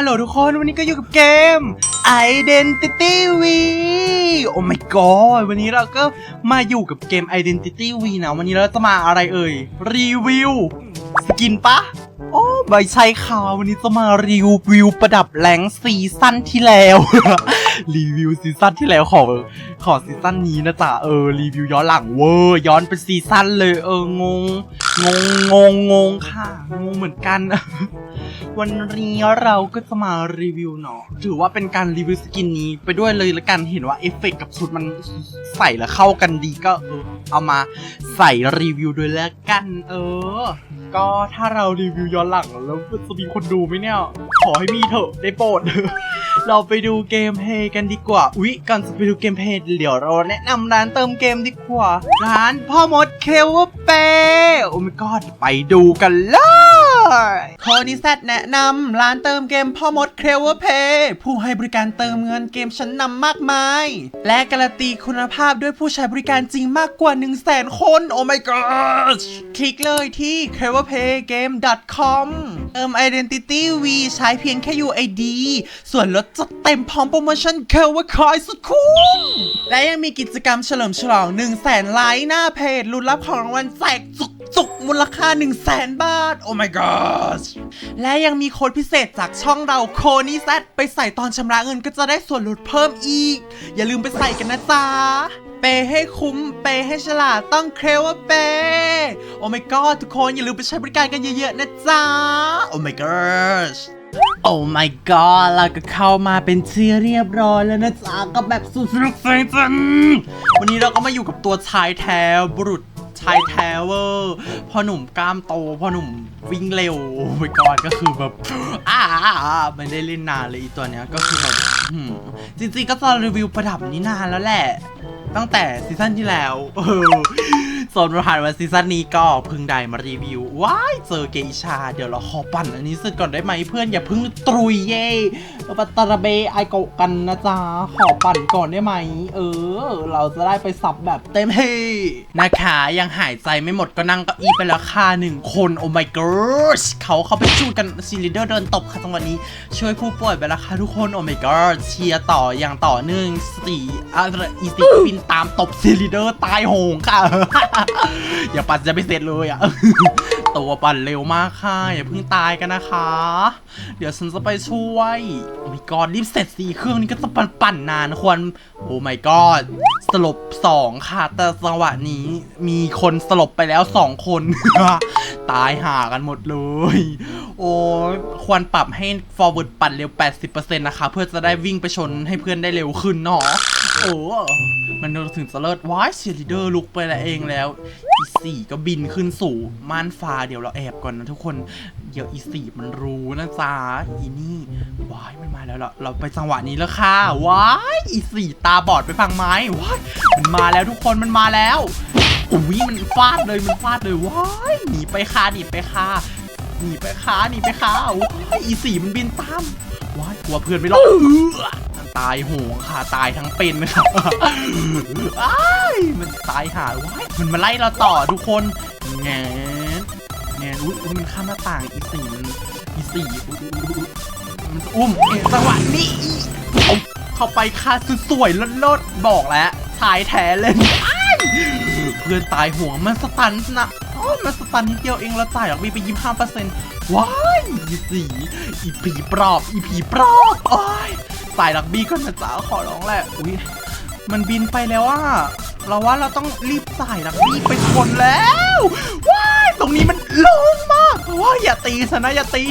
ฮัลโหลทุกคนวันนี้ก็อยู่กับเกม Identity V โอ้ my god วันนี้เราก็มาอยู่กับเกม Identity V นะ วันนี้เราจะมาอะไรเอ่ย รีวิว สกินปะโอ้ใบใช่ค่ะวันนี้จะมารีวิวประดับแหลงซีซั่นที่แล้ว รีวิวซีซั่นที่แล้วของขอซีซั่นนี้นะจ๊ะเออรีวิวย้อนหลังเวอร์ย้อนเป็นซีซั่นเลยเอองงงงงงงค่ะงงเหมือนกัน วันนี้เราก็จะมารีวิวเนาะถือว่าเป็นการรีวิวสกินนี้ไปด้วยเลยละกันเห็นว่าเอฟเฟกต์กับชุดมันใส่แล้วเข้ากันดีก็เออเอามาใส่รีวิวด้วยแล้วกัน เออ ก็ถ้าเรารีวิวย้อนหลังแล้วจะมีคนดูไหมเนี่ย ขอให้มีเถอะได้โปรดเราไปดูเกมเพย์กันดีกว่า อุ๊ย ก่อนจะไปดูเกมเพย์เดี๋ยวเราแนะนำร้านเติมเกมดีกว่า ร้านพ่อมดเคเวอร์เปโอ้ my god ไปดูกันเลย โคนิเซตแนะนำร้านเติมเกมพ่อมดเคลเวอร์เพย์ผู้ให้บริการเติมเงินเกมชั้นนำมากมาย และการันตีคุณภาพด้วยผู้ใช้บริการจริงมากกว่า 1 0 0 0 0แสนคน โอ้ my god คลิกเลยที่ c l e v e r p a y g a m e com เติม Identity V ใช้เพียงแค่ UID ส่วนลดจัดเต็มพร้อมโปรโมชั่นเคลว่าคอยสุดคุ้ม และยังมีกิจกรรมเฉลิมฉลอง 1 0 0 0 0แสนไลค์หน้าเพจลุ้นรับของรางวัลแจกจุก จุกมูลค่า 1 0 0 0 0แสนบาท โอ้ my god และยังมีโค้ดพิเศษจากช่องเราโคนี่แซไปใส่ตอนชำระเงินก็จะได้ส่วนลดเพิ่มอีก อย่าลืมไปใส่กันนะจ๊ะ เปให้คุ้ม เปให้ฉลาดต้องเคลว่าเป โอ้ my god ทุกคนอย่าลืมไปใช้บริการกันเยอะๆนะจ๊ะ โอ้ my gosh โอ้ my god เราก็เข้ามาเป็นที่เรียบร้อยแล้วนะจ๊ะกับแบบสุดสนุกสนจันวันนี้เราก็มาอยู่กับตัวชายแท้บุรุษายแทเวอร์พ่อหนุ่มกล้ามโตพ่อหนุ่มวิ่งเร็วไปก่อนก็คือแบบอ้าไม่ได้เล่นนานเลยอีตัวเนี้ยก็คือแบบจริงๆก็จะรีวิวประดับนี้นานแล้วแหละ ตั้งแต่ซีซั่นที่แล้วเออ ส่วนผ่านมาซีซั่นนี้ก็พิ่งได้มารีวิว ว้ายเจอเกอิชา เดี๋ยวเราขอปั่นอันนี้เสร็จก่อนได้ไหมเพื่อนอย่าพิ่งตรุยเย่ปัตตาระเบไอโกกันนะจ๊ะ ขอปั่นก่อนได้ไหม เออ เราจะได้ไปสับแบบเต็มที่นะคะยังหายใจไม่หมดก็นั่งเก้าอี้ไปแล้วค่ะหนึ่งคนโอ้ my gosh เขาเขาไปชูดกันซีลิเดอร์เดินตบค่ะจังหวะนี้ช่วยผู้ป่วยไปแล้วค่ะทุกคนโอ้ my god เชียร์ต่ออย่างต่อเนื่องสี่อะไรอีสิบินตามตบซีลิเดอร์ตายโหงค่ะอย่าปั่นจะไม่เสร็จเลยอะ ตัวปั่นเร็วมากค่ะ อย่าเพิ่งตายกันนะคะ เดี๋ยวฉันจะไปช่วยโอ้ my god รีบเสร็จสีเครื่องนี้ก็จะปั่นปั่นนานควร โอ้ my god สลบสองค่ะ แต่จังหวะนี้มีคนสลบไปแล้วสองคน ตายห่ากันหมดเลย โอ้ยควรปรับให้ forward ปั่นเร็ว 80%นะคะ เพื่อจะได้วิ่งไปชนให้เพื่อนได้เร็วขึ้นเนาะ โอ้มันถึงจะเลิศว้ายเชียร์ลีเดอร์ลุกไปล้วเองแล้วอีสี่ก็บินขึ้นสู่ม่านฟ้าเดี๋ยวเราแอบก่อนนะทุกคนเดี๋ยวอีสี่มันรู้นะจ๊ะอีนี่ว้ายมันมาแล้วเราเราไปจังหวะนี้แล้วค่ะว้ายอีสี่ตาบอดไปฟังไหมว้ายมันมาแล้วทุกคนมันมาแล้วอุ้ยมันฟาดเลยมันฟาดเลยว้ายหนีไปค่ะหนีไปค่ะหนีไปค่ะหนีไปค่ะว้ายอีสี่มันบินตามว้ายกลัวเพื่อนไม่รอดเอื้อ ตายโหงค่ะตายทั้งเป็นค่ะอ้ายมันตายหาว้ายมันมาไล่เราต่อทุกคนแงแงอุ้ยมันข้ามหน้าต่างอีสี่มันอีสี่มันอุ้มเอ๊ะจังหวะนี้เข้าไปค่ะสวยๆลิศๆบอกแล้วชายแท้เลยเพื่อนตายห่วงมันสตันนะ อ๋อมันสตันนิดเดียวเองแล้วจ่ายหรอกมีไปยี่ห้าเปอร์เซ็นต์ว้ายอีสีอีผีปลอบอีผีปลอบโอ้ยสายลักบี้ก็นะจ๊ะขอร้องแหละอุ้ยมันบินไปแล้วอะเราว่าเราต้องรีบสายลักบี้ไปชนแล้วว้ายตรงนี้มันโล่งมากว้ายอย่าตีฉันนะอย่าตี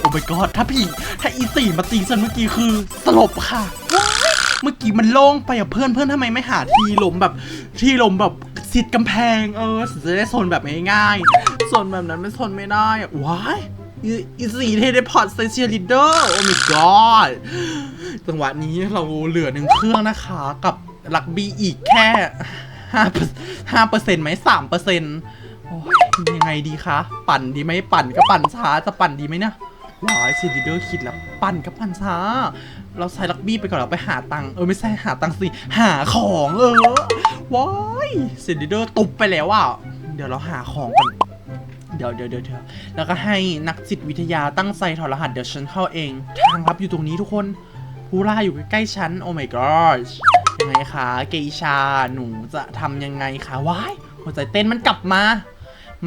โอ้ my god ถ้าพี่ถ้าอีสี่มาตีฉันเมื่อกี้คือสลบค่ะว้ายเมื่อกี้มันโล่งไปอะเพื่อนเพื่อนทำไมไม่หาที่ลมแบบที่ลมแบบ ซิดกำแพงเออจะได้โซนแบบง่ายๆโซนแบบนั้นไม่โซนไม่ได้อะว้ายอีสี่เทเลพอร์ตเซเชียลิเดอร์โอ้ my god จังหวะนี้เราเหลือหนึ่งเครื่องนะคะ กับลักบีอีกแค่ห้าห้าเปอร์เซ็นต์ไหมสามเปอร์เซ็นต์ยังไงดีคะ ปั่นดีไหมปั่นก็ปั่นช้าจะปั่นดีไหมเนี่ยว้ายซีดีเดอร์คิดแล้วปั่นกับปั่นช้า เราใช้ลักบี้ไปก่อนเราไปหาตังค์เออไม่ใช่หาตังค์สิหาของเออว้า ยซีดีเดอร์ตุบไปแล้วอะเดี๋ยวเราหาของก่อนเดี๋ยวเดี๋ยวเดี๋ยวเดี๋ยวแล้วก็ให้นักจิตวิทยาตั้งใจถอดรหัสเดี๋ยวฉันเข้าเอง ทางลับอยู่ตรงนี้ทุกคนผู้ล่าอยู่ใกล้ๆฉันโอ้ my gosh ยังไงคะเกอิชาหนูจะทำยังไงคะว้ายหัวใจเต้นมันกลับมา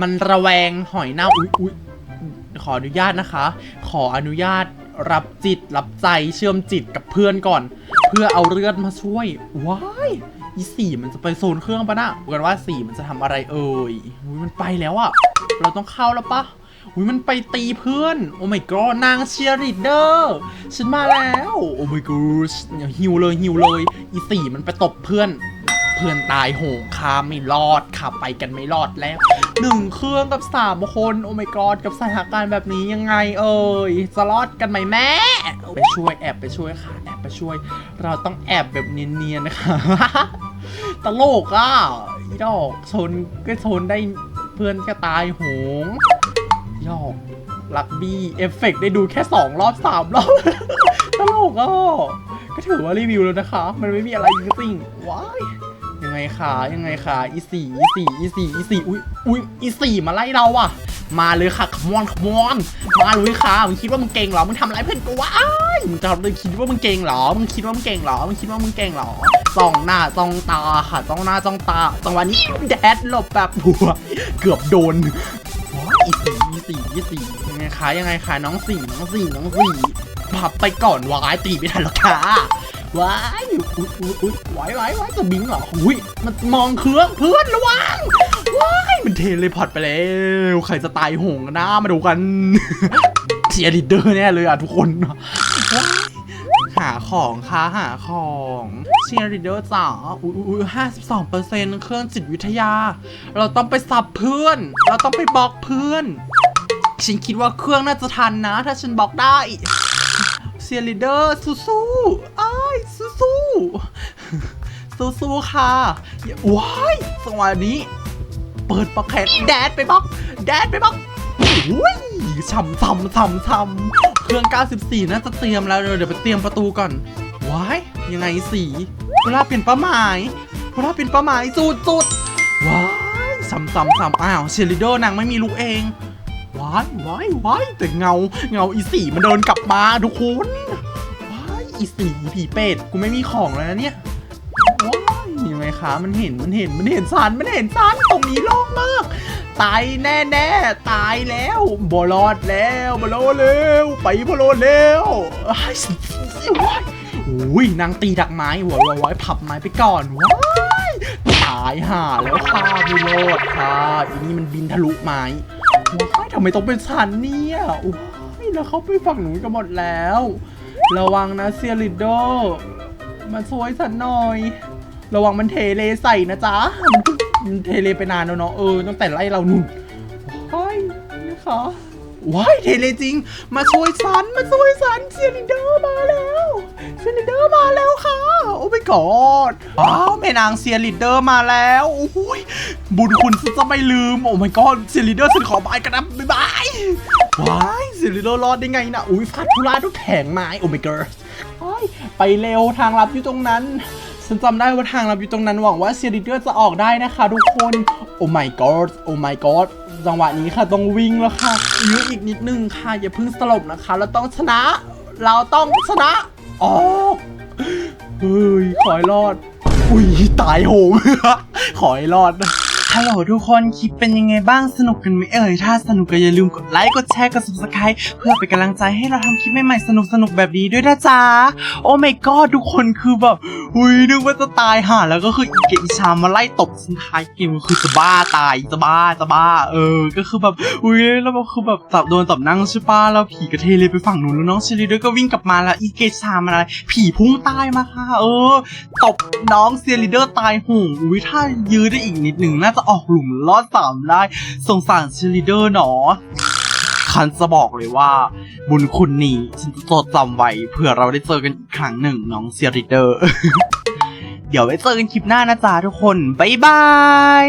มันระแวงหอยเน่าอุ๊ยอุ๊ยขออนุญาตนะคะ ขออนุญาตรับจิตรับใจเชื่อมจิตกับเพื่อนก่อน เพื่อเอาเลือดมาช่วยว้าย อีสี่มันจะไปโซนเครื่องปะนะกันว่าสี่มันจะทำอะไรเอ่ยอุ๊ยมันไปแล้วอะเราต้องเข้าแล้วปะอุ้ยมันไปตีเพื่อน โอ้ my god นางเชียร์ลีดเดอร์ฉันมาแล้ว โอ้ my god อย่าหิวเลยหิวเลย อีสี่มันไปตบเพื่อน เพื่อนตายโหงคาไม่รอดขับไปกันไม่รอดแล้วหนึ่งเครื่องกับสามคน โอ้ my god กับสถานการณ์แบบนี้ยังไงเอ่ยจะรอดกันไหมแม่ไปช่วยแอบไปช่วยค่ะ แอบไปช่วย เราต้องแอบแบบเนียนๆนะคะตลกอะอีดอกชนก็ชนได้เพื่อนก็ตายโหงยอกลักบี้เอฟเฟกต์ได้ดูแค่ 2 รอบ 3 รอบ ตลกอะก็ถือว่ารีวิวแล้วนะคะ มันไม่มีอะไรจริงว้ายยังไงคะยังไงคะอีสี่อีสี่อีสี่อีสี่อุ้ยอุ้ยอีสี่มาไล่เราอะ มาเลยค่ะขมอนขมอนมาเลยค่ะมึงคิดว่ามึงเก่งเหรอมึงทำอะไรเพื่อนกูวะอ้ายมึงจะมึงคิดว่ามึงเก่งเหรอมึงคิดว่ามึงเก่งเหรอมึงคิดว่ามึงเก่งเหรอจ้องหน้าจ้องตาค่ะจ้องหน้าจ้องตาจังหวะนี้แดดหลบแบบหัวเกือบโดนว้ายอีสี่อีสี่อีสี่ยังไงคะยังไงคะน้องสี่น้องสี่น้องสี่พับไปก่อนวายตีไม่ทันหรอกค่ะว้ายอุ๊ยอุ๊ยอุ๊ยว้ายว้ายว้ายจะบิงเหรออุ้ยมันมองเครื่องเพื่อนระวังายมันเทเลพอร์ตไปแล้วใครจะตายหงกันนะมาดูกันเชียร์ลีดเดอร์แน่เลยอะทุกคนหาของค่ะหาของเชียร์ลีดเดอร์จ๋าอุ้ยอุ้ยห้าสิบสองเปอร์เซ็นต์เครื่องจิตวิทยา เราต้องไปสับเพื่อน เราต้องไปบล็อกเพื่อน ฉันคิดว่าเครื่องน่าจะทันนะ ถ้าฉันบล็อกได้เชียร์ลีดเดอร์สู้ๆอ้ายสู้ๆสู้ๆค่ะอย่าว้ายสวัสดี ปิดปอกแขนแดดไปบล็อกแดดไปบล็อกอุ้ยช่ำช่ำช่ำช่ำเครื่อง 94 น่าจะเตรียมแล้ว เดี๋ยวไปเตรียมประตูก่อน ว้าย ยังไงสีเวลาเปลี่ยนเป้าหมายเวลาเปลี่ยนเป้าหมายจุดจุดว้ายซ้ำซ้ำซ้ำอ้าวเชลีดเดอร์นางไม่มีลูกเอง ว้ายว้ายว้ายแต่เงา เงาอีสีมันเดินกลับมาทุกคน ว้ายอีสีผีเป็ด กูไม่มีของแล้วนะเนี่ย คะ มันเห็นมันเห็นมันเห็นซันมันเห็นซันตรงนี้โล่งมาก ตายแน่แน่ตายแล้วบอรอดแล้วบอรอดแล้วไปบรอดแล้วอ้ายว้ายอุ้ยนางตีดักไม้หัวว้ไว้พับไม้ไปก่อนว้ายตายห่าแล้วค่ะไม่รอดค่ะอีนี่มันบินทะลุไม้ว้ายทำไมต้องเป็นฉันเนี่ยโอ้ยแล้วเขาไปฝั่งหนูกันหมดแล้ว ระวังนะเซียริโดมาช่วยฉันหน่อย ระวังมันเทเลใส่นะจ๊ะมันเทเลไปนานแล้วเนาะเออตั้งแต่ไล่เรานุ่นว้ายนะคะว้ายเทเลจริง มาช่วยฉันมาช่วยฉันเซียริโดอร์มาแล้วเซียริโดอร์มาแล้วค่ะ โอ้ my god ว้าวแม่นางเซียริเดอร์มาแล้วโอ้ยบุญคุณจะไม่ลืม โอ้ my god เซียริเดอร์ฉันขอบายกันนะบ๊ายบายว้ายเซียริเดอร์รอดได้ไงนะอุ้ยฟาดทุลาด้วยแผงไม้โอ้ my god ไปเร็วทางลับอยู่ตรงนั้น ฉันจำได้ว่าทางเราอยู่ตรงนั้นหวังว่าเซียริเดอร์จะออกได้นะคะทุกคน โอ้ my god โอ้ my god จังหวะนี้ค่ะต้องวิ่งแล้วค่ะยื้ออีกนิดนึงค่ะ อย่าเพิ่งสลบนะคะ เราต้องชนะ เราต้องชนะออกเฮ้ย ขอให้รอด อุ้ย ตายโหงขอให้รอดนะ ฮัลโหลทุกคนคลิปเป็นยังไงบ้างสนุกกันไหมเอ่ยถ้าสนุกก็อย่าลืมกดไลค์กดแชร์กด subscribe เพื่อเป็นกำลังใจให้เราทำคลิปใหม่ๆสนุกๆแบบนี้ด้วยนะจ๊ะโอ้ my god ทุกคนคือแบบอุ้ยนึกว่าจะตายห่าแล้วก็คืออีเกอิชามาไล่ตบสุดท้ายเกมก็คือจะบ้าตายจะบ้าจะบ้า เออ ก็คือแบบอุ้ยแล้วแบบคือแบบตับโดนตับนั่งใช่ปะแล้วผีกระเทเลยไปฝั่งนู้นแล้วน้องเชลีด้วยก็วิ่งกลับมาแล้วอีเกชามาอะไรผีพุ่งตายมาค่ะ เออตบน้องเซียริเดอร์ตายโหงอุ้ยถ้ายื้อได้อีกนิดหนึ่งน่าจะออกหลุมรอดสามได้สงสารเซียริเดอร์หนอคันจะบอกเลยว่า บุญคุณนี้ฉันจะจดจำไว้เผื่อเราได้เจอกันอีกครั้งหนึ่งน้องเซียริเดอร์ เดี๋ยวไว้เจอกันคลิปหน้านะจ๊ะทุกคน บ๊ายบาย